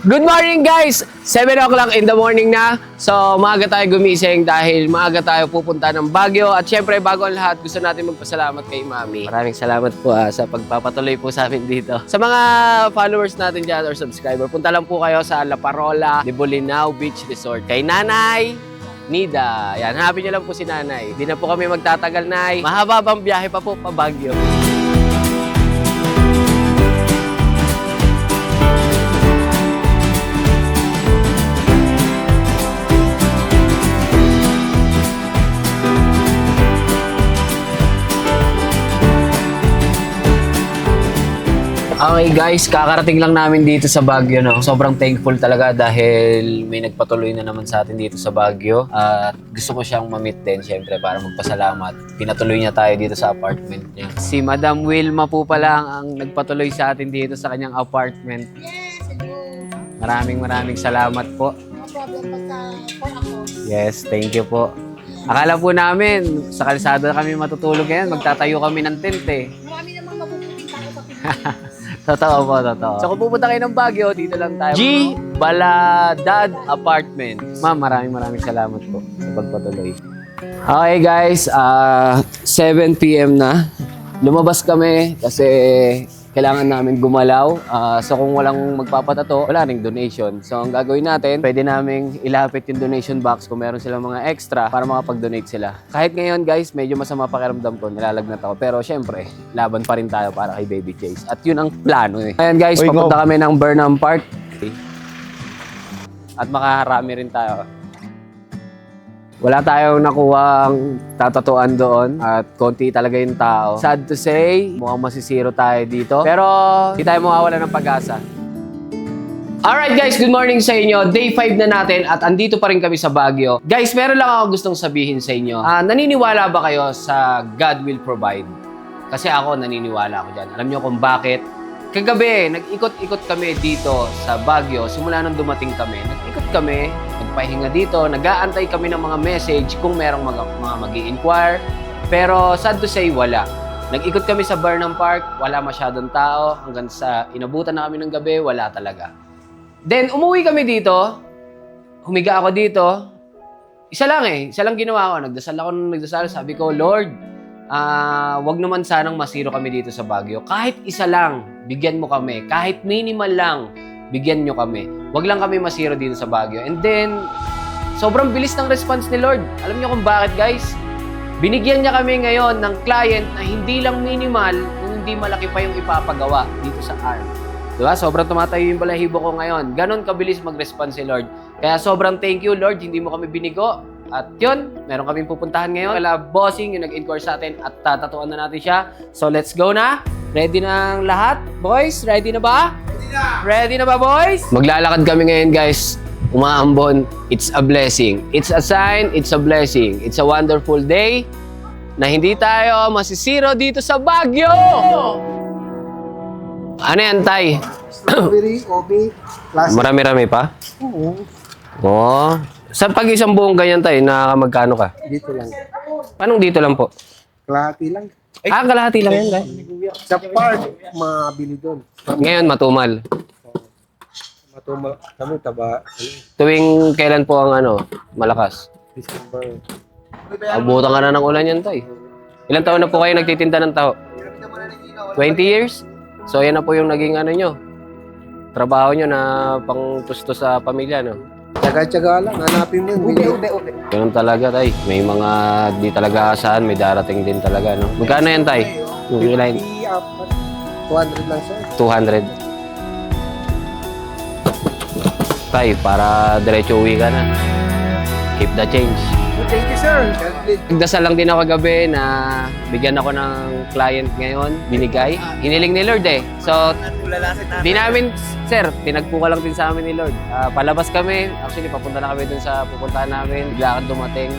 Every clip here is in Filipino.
Good morning guys! 7 o'clock in the morning na. So maaga tayo gumising dahil maaga tayo pupunta ng Baguio. At syempre bago ang lahat gusto natin magpasalamat kay Mami. Maraming salamat po ah, sa pagpapatuloy po sa amin dito. Sa mga followers natin dyan or subscriber, punta lang po kayo sa La Parola de Bolinao Beach Resort. Kay Nanay Nida. Yan, hanapin niyo lang po si Nanay. Hindi na po kami magtatagal, Nay. Mahaba bang biyahe pa po pa Baguio? Okay guys, kakarating lang namin dito sa Baguio. No? Sobrang thankful talaga dahil may nagpatuloy na naman sa atin dito sa Baguio. At gusto ko siyang mamit din syempre para magpasalamat. Pinatuloy niya tayo dito sa apartment niya. Si Madam Wilma po pala ang nagpatuloy sa atin dito sa kanyang apartment. Yes, hello. Maraming maraming salamat po. No problem po sa for ako. Yes, thank you po. Akala po namin sa kalsada kami matutulog ngayon. Magtatayo kami ng tent eh. Marami namang mabubuting tao sa Pilipinas. Totoo po, totoo. So kung pupunta kayo ng Baguio, dito lang tayo. G. Baladad Apartment. Ma'am, maraming maraming salamat po sa pagpatuloy. Okay guys, ah 7 p.m. na. Lumabas kami kasi kailangan namin gumalaw. Ah, so kung walang magpapatato, wala ring donation. So ang gagawin natin, pwede naming ilapit yung donation box kung meron silang mga extra para makapag-donate sila. Kahit ngayon guys, medyo masama pakiramdam ko, nilalagnat ako. Pero syempre, laban pa rin tayo para kay Baby Chase. At yun ang plano eh. Ayan guys, Uy, go. papunta kami ng Burnham Park. At makaharami rin tayo. Wala tayong nakuhang tatatuan doon at konti talaga yung tao. Sad to say, mukhang masisiro tayo dito. Pero hindi tayo mawawala ng pag-asa. Alright guys, good morning sa inyo. Day 5 na natin at andito pa rin kami sa Baguio. Guys, meron lang ako gustong sabihin sa inyo. Ah, naniniwala ba kayo sa God will provide? Kasi ako naniniwala ako dyan. Alam niyo kung bakit? Kagabi, nag-ikot-ikot kami dito sa Baguio. Simula nung dumating kami, nag-ikot kami, nagpahinga dito, nag-aantay kami ng mga message kung merong mag mga mag inquire Pero sad to say, wala. Nag-ikot kami sa Burnham Park, wala masyadong tao. Hanggang sa inabutan na kami ng gabi, wala talaga. Then, umuwi kami dito. Humiga ako dito. Isa lang eh. Isa lang ginawa ko. Nagdasal ako nung nagdasal. Sabi ko, Lord, ah, wag naman sanang masiro kami dito sa Baguio. Kahit isa lang, bigyan mo kami. Kahit minimal lang, bigyan nyo kami. Wag lang kami masiro dito sa Baguio. And then, sobrang bilis ng response ni Lord. Alam niyo kung bakit, guys? Binigyan niya kami ngayon ng client na hindi lang minimal, kung hindi malaki pa yung ipapagawa dito sa ARM. Diba? Sobrang tumatayo yung balahibo ko ngayon. Ganon kabilis mag-response si Lord. Kaya sobrang thank you, Lord. Hindi mo kami binigo. At yun, meron kaming pupuntahan ngayon. Kala bossing yung nag-inquire sa atin at tatatuan na natin siya. So let's go na. Ready na ang lahat? Boys, ready na ba? Ready na. Ready na ba, boys? Maglalakad kami ngayon, guys. Umaambon. It's a blessing. It's a sign. It's a blessing. It's a wonderful day na hindi tayo masisiro dito sa Baguio! Ano yan, Tay? Strawberry, obi, plastic. Marami-rami pa? Oo, Oo. Sa pag isang buong ganyan, Tay, na magkano ka? dito lang. Paano dito lang po? Kalahati lang. Ah, kalahati lang yan, Tay. Sa park, mabili doon. Ngayon, matumal. Matumal kami, taba, ano, Tuwing kailan po ang ano, malakas? December. Abutan ka na ng ulan yan, Tay. Ilan taon na po kayo nagtitinda ng taho? 20 years? So, yan na po yung naging ano nyo. Trabaho nyo na pang tusto sa pamilya, no? Tsaga-tsaga lang, hanapin mo yun. Ube, ube, ube. Ganun talaga, tay. May mga di talaga asahan, may darating din talaga, no? Magkano yan, tay? Yung line, 200 lang siya. 200. Tay, para diretso uwi ka na. Keep the change. Thank you, sir. Nagdasal lang din ako kagabi na bigyan ako ng client ngayon, binigay. Hiniling ni Lord eh. So, di namin, sir, pinagpuka lang din sa amin ni Lord. Ah, palabas kami, actually papunta na kami dun sa pupuntahan namin. Bigla kang dumating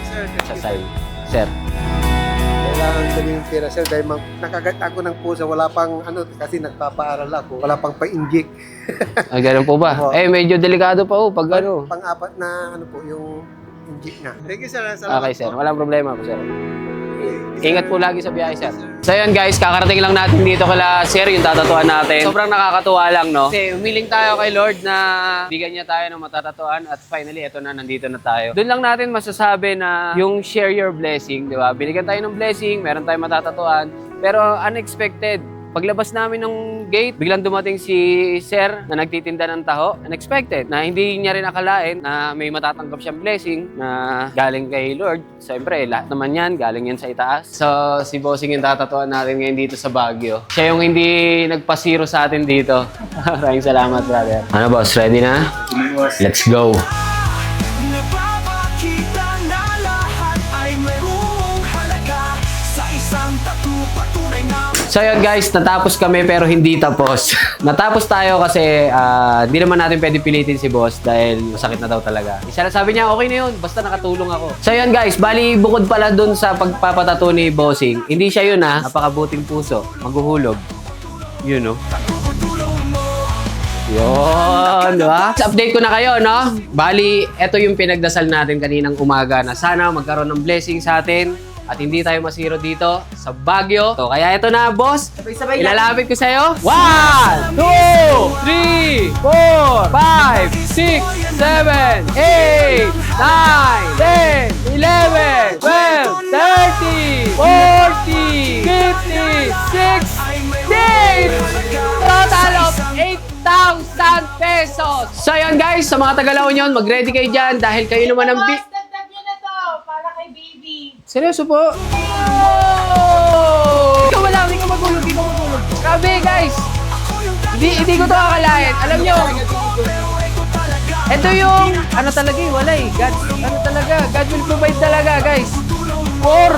sa side. Sir, Kailangan ko yung pera, sir, dahil mag, nakagat ako ng pusa, wala pang, ano, kasi nagpapaaral ako, wala pang pa-inject. ah, ganun po ba? Opo. Eh, medyo delikado pa po pag ano. Pang-apat na, ano po, yung inject na. Thank you, sir. Okay, sir. Walang problema po, sir. Ingat po lagi sa biyahe, sir. So yun guys, kakarating lang natin dito kala sir yung tatatuan natin. Sobrang nakakatuwa lang, no? Kasi humiling tayo kay Lord na bigyan niya tayo ng matatatuan at finally, eto na, nandito na tayo. Doon lang natin masasabi na yung share your blessing, di ba? Binigyan tayo ng blessing, meron tayong matatatuan, pero unexpected. Paglabas namin ng gate, biglang dumating si Sir na nagtitinda ng taho. Unexpected. Na hindi niya rin akalain na may matatanggap siyang blessing na galing kay Lord. Siyempre, lahat naman yan, galing yan sa itaas. So, si Bossing yung tatatuan natin ngayon dito sa Baguio. Siya yung hindi nagpasiro sa atin dito. Maraming salamat, brother. Ano, boss? Ready na? Let's go! So yun guys, natapos kami pero hindi tapos. natapos tayo kasi ah, di naman natin pwede pilitin si boss dahil masakit na daw talaga. Isa lang sabi niya, okay na yun, basta nakatulong ako. So yun guys, bali bukod pala dun sa pagpapatato ni Bossing, hindi siya yun ha, napakabuting puso, maghuhulog. No. tutulong mo Yun, di ba? Update ko na kayo, no? Bali, ito yung pinagdasal natin kaninang umaga na sana magkaroon ng blessing sa atin at hindi tayo masiro dito sa Baguio. So, kaya ito na, boss. Ilalapit ko sa'yo. 1, 2, 3, 4, 5, 6, 7, 8, 9, 10, 11, 12, 13, 14, 15, 16, Total of 8,000 pesos! So yun guys, sa mga Tagalaon yun, mag-ready kayo dyan dahil kayo naman ang bi... Boss, dagdag nyo na to para kay baby. Seryoso po? Ikaw wala, hindi ka magulog, hindi ka magulog. Grabe guys! Hindi, hindi ko to akalain. Alam nyo, ito yung, ano talaga wala eh. God, ano talaga, God will provide talaga guys. For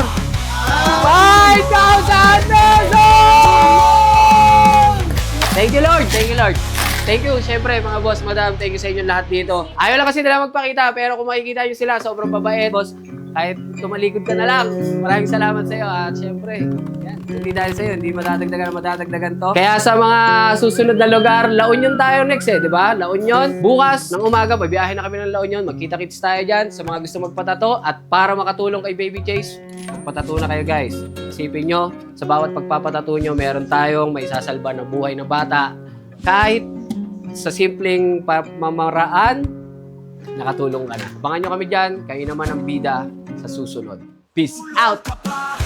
5,000 pesos! Thank you Lord, thank you Lord. Thank you, syempre mga boss, madam, thank you sa inyo lahat dito. Ayaw lang kasi nila magpakita, pero kung makikita nyo sila, sobrang babait, boss. Kahit tumalikod ka na lang, maraming salamat sa iyo. At syempre, yan, hindi dahil sa iyo, hindi madadagdagan na madadagdagan to. Kaya sa mga susunod na lugar, La Union tayo next eh, di ba? La Union. Bukas ng umaga, babiyahe na kami ng La Union. Magkita-kits tayo dyan sa mga gusto magpatato. At para makatulong kay Baby Chase, magpatato na kayo guys. Isipin nyo, sa bawat pagpapatato nyo, meron tayong may sasalba na buhay na bata. Kahit sa simpleng pamamaraan, nakatulong ka na. Abangan nyo kami dyan, kayo naman ang bida sa susunod. Peace out!